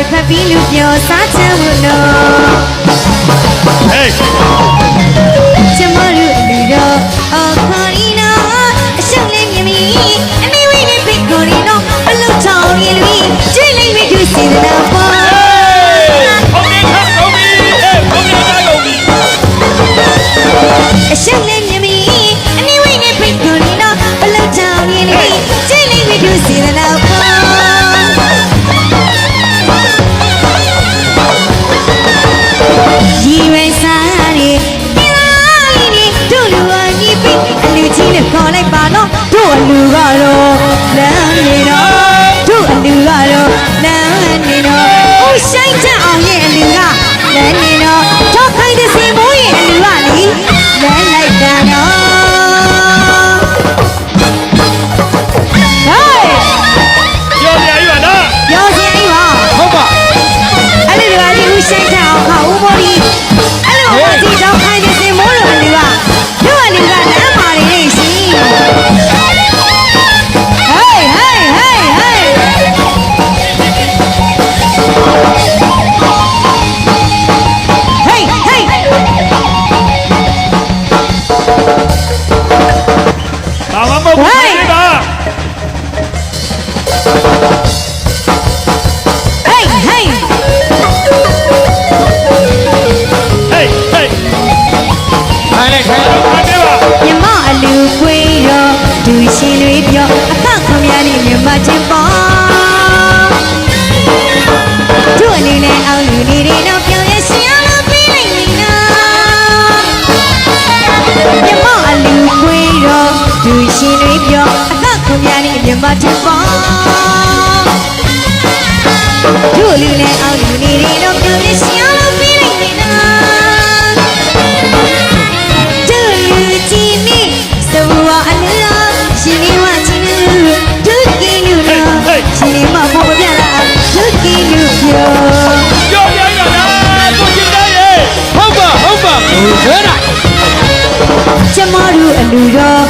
တွေဖတ်ပြီးလူပြောစားချမ်းဝင်လို့ဟေးကျမတို့လူတော့အော်ခေါ်ရီနော်အရှုံးလေးမြင်ပြီအမေဝိနေဖိတ်ခေါ်ရီနော်ဘလို့ချောင်းရီလူကျွေးလိုက်မိသူစင်နာပေါ်အရှုံးလေးမြင် ဟဲ့လားကျမတို့အလူတော်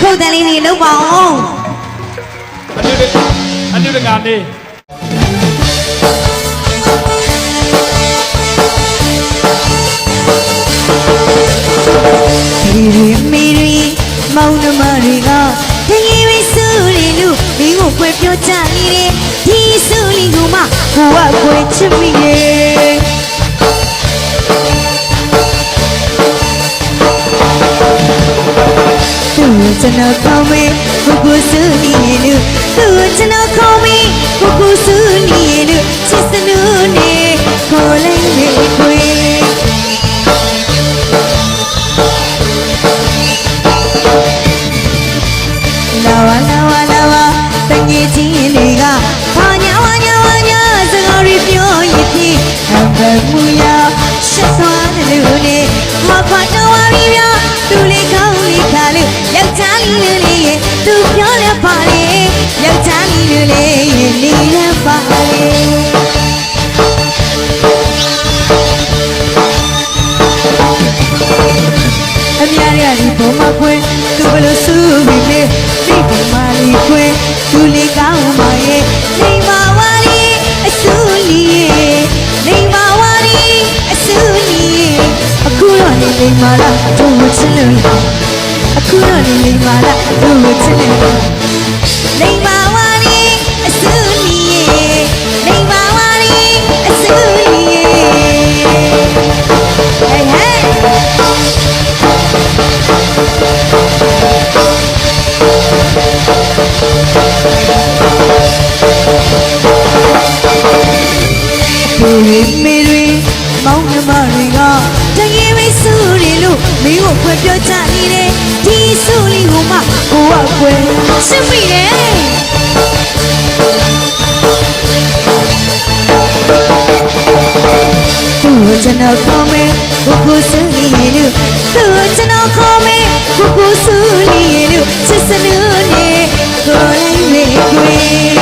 ခုတ်တန်လေးတွေလုပ်ပါအောင်အနုဒအနုဒငါနေဒီရီမီရီမောင်နှမတွေကတကယ်ပဲစုရီလူမင်းကိုဖွယ်ပြောကြနေတယ်ဒီစုလီကမှကိုကခွေချစ်မိရဲ့ ကျွန်တော်ကောင်းမေကိုကိုစုနေလို့သူ့ကျွန်တော် လိမ္မာလာဒုဝချစ်လို့အခုတော့လိမ္မာလာဒုဝချစ်လို့လိမ္မာ ပြောချနေတဲ့ဒီစုလေးဟိုမှာဟိုအကွယ်ရှင်းပြီလေသူကျွန်တော်ခေါ်မယ်ကိုကိုစုလေးလို့သူကျွန်တော်ခေါ်မယ်ကိုကိုစုလေးလို့ချစ်စနူးနဲ့ကိုလိုက်လေကွယ်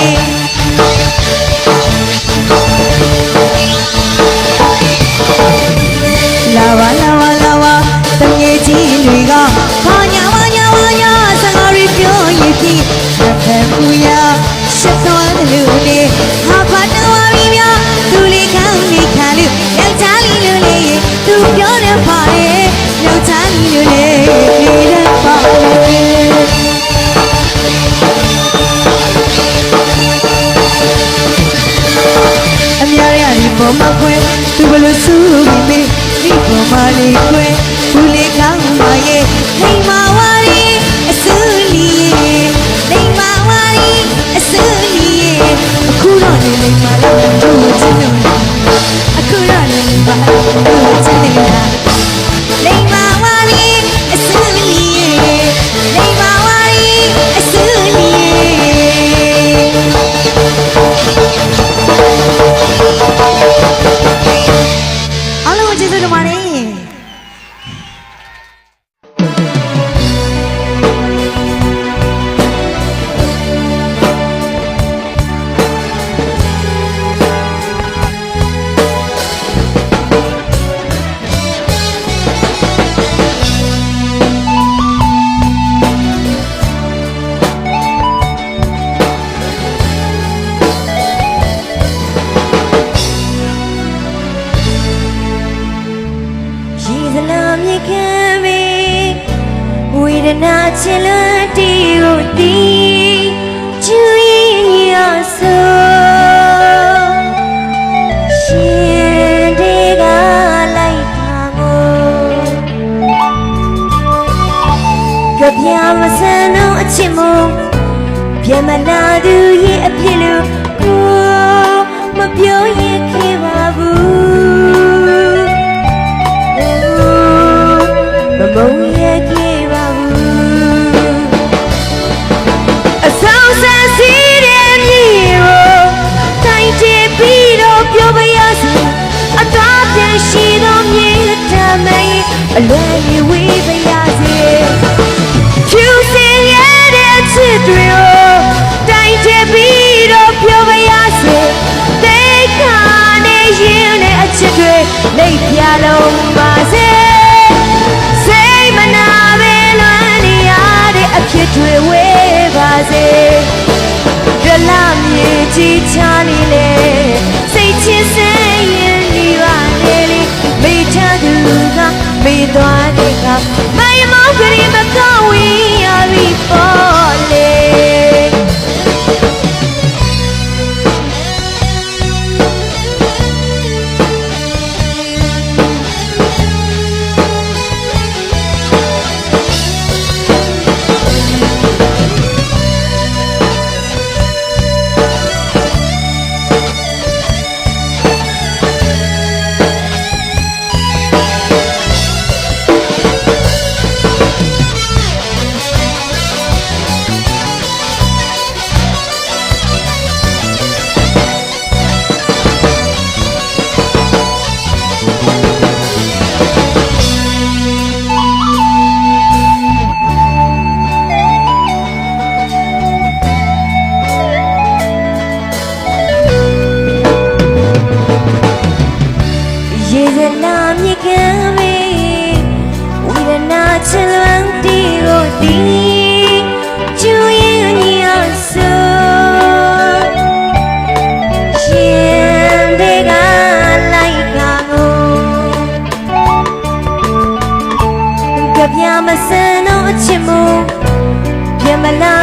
ကနာချင်လွတ်တီကိုတီကျူရင်ရဆိုရှင်တေကလိုက်တာကိုကြပြမစံတော့အချစ်မပြမနာသူရဲ့အဖြစ်လို့ကိုမပြောရခင် မစံတော့အချစ်မူပြမလာ